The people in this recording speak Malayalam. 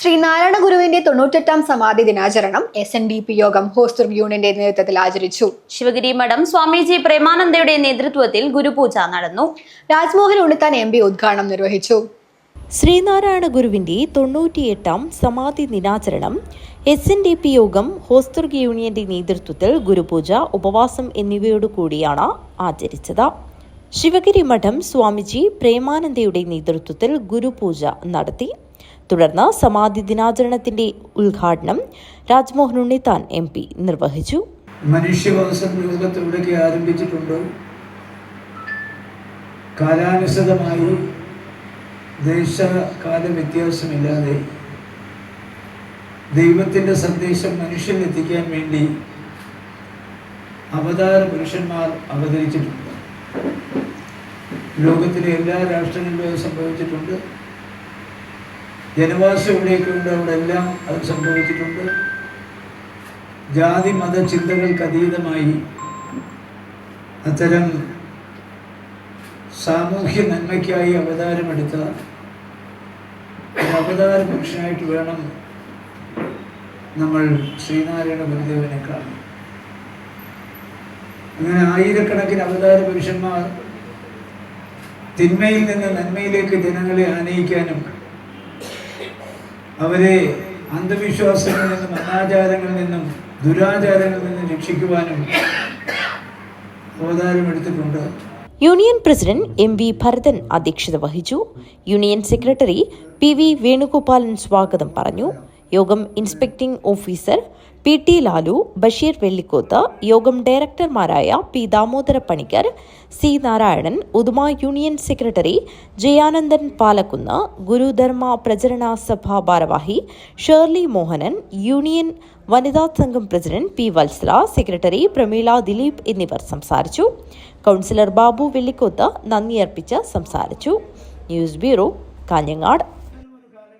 ശ്രീനാരായണ ഗുരുവിന്റെ തൊണ്ണൂറ്റെട്ടാം സമാധി ദിനാചരണം എസ് എൻ ഡി പി യോഗം ഹോസ്റ്റർ യൂണിയന്റെ നേതൃത്വത്തിൽ ആചരിച്ചു. ശിവഗിരി മഠം സ്വാമിജി പ്രേമാനന്ദയുടെ നേതൃത്വത്തിൽ ഗുരുപൂജ നടന്നു. രാജ്മോഹൻ ഉണ്ണിത്താൻ എം പി ഉദ്ഘാടനം നിർവഹിച്ചു. ശ്രീനാരായണ ഗുരുവിന്റെ തൊണ്ണൂറ്റിയെട്ടാം സമാധി ദിനാചരണം എസ് എൻ ഡി പി യോഗം ഹോസ്തുർഗ് യൂണിയന്റെ നേതൃത്വത്തിൽ ഗുരുപൂജ ഉപവാസം എന്നിവയോടുകൂടിയാണ് ആചരിച്ചത്. ശിവഗിരി മഠം സ്വാമിജി പ്രേമാനന്ദയുടെ നേതൃത്വത്തിൽ ഗുരുപൂജ നടത്തി തുടർന്ന് സമാധി ദിനാചരണത്തിന്റെ ഉദ്ഘാടനം രാജ്മോഹൻ ഉണ്ണിത്താൻ എം പി നിർവഹിച്ചു. മനുഷ്യവംശം ആരംഭിച്ചിട്ടുണ്ട്. കാലാനുസൃതമായി ദേശകാല വ്യത്യാസമില്ലാതെ ദൈവത്തിന്റെ സന്ദേശം മനുഷ്യൻ എത്തിക്കാൻ വേണ്ടി അവതാര പുരുഷന്മാർ അവതരിച്ചിട്ടുണ്ട്. ലോകത്തിലെ എല്ലാ രാഷ്ട്രങ്ങളിലും സംഭവിച്ചിട്ടുണ്ട്. ജനവാസം എവിടെയൊക്കെ ഉണ്ട് അവിടെ എല്ലാം അത് സംഭവിച്ചിട്ടുണ്ട്. ജാതി മത ചിന്തകൾക്ക് അതീതമായി അത്തരം സാമൂഹ്യ നന്മയ്ക്കായി അവതാരമെടുത്ത ഒരു അവതാര പുരുഷനായിട്ട് വേണം നമ്മൾ ശ്രീനാരായണ ഗുരുദേവനെ കാണാൻ. അങ്ങനെ ആയിരക്കണക്കിന് അവതാര പുരുഷന്മാർ തിന്മയിൽ നിന്ന് നന്മയിലേക്ക് ജനങ്ങളെ ആനയിക്കാനും അവരെ അന്ധവിശ്വാസങ്ങളിൽ നിന്നും അനാചാരങ്ങളിൽ നിന്നും ദുരാചാരങ്ങളിൽ നിന്നും രക്ഷിക്കുവാനും അവതാരമെടുത്തിട്ടുണ്ട് union president M V Bharathan അധ്യക്ഷത വഹിച്ചു. Union secretary P V Venugopalan സ്വാഗതം പറഞ്ഞു. യോഗം inspecting officer P T Lalu Basheer Vellikkoth യോഗം ഡയറക്ടർമാരായ P Damodara Panicker C Narayanan Uduma union secretary Jayanandan Palakkunnu Gurudharma Pracharana Sabha ഭാരവാഹി ഷേർലി മോഹനൻ യൂണിയൻ വനിതാ സംഘം president P Valsala secretary Prameela Dileep എന്നിവർ സംസാരിച്ചു. കൗൺസിലർ ബാബു വെള്ളിക്കോത്ത് നന്ദി അർപ്പിച്ച് സംസാരിച്ചു. News bureau Kanhangad.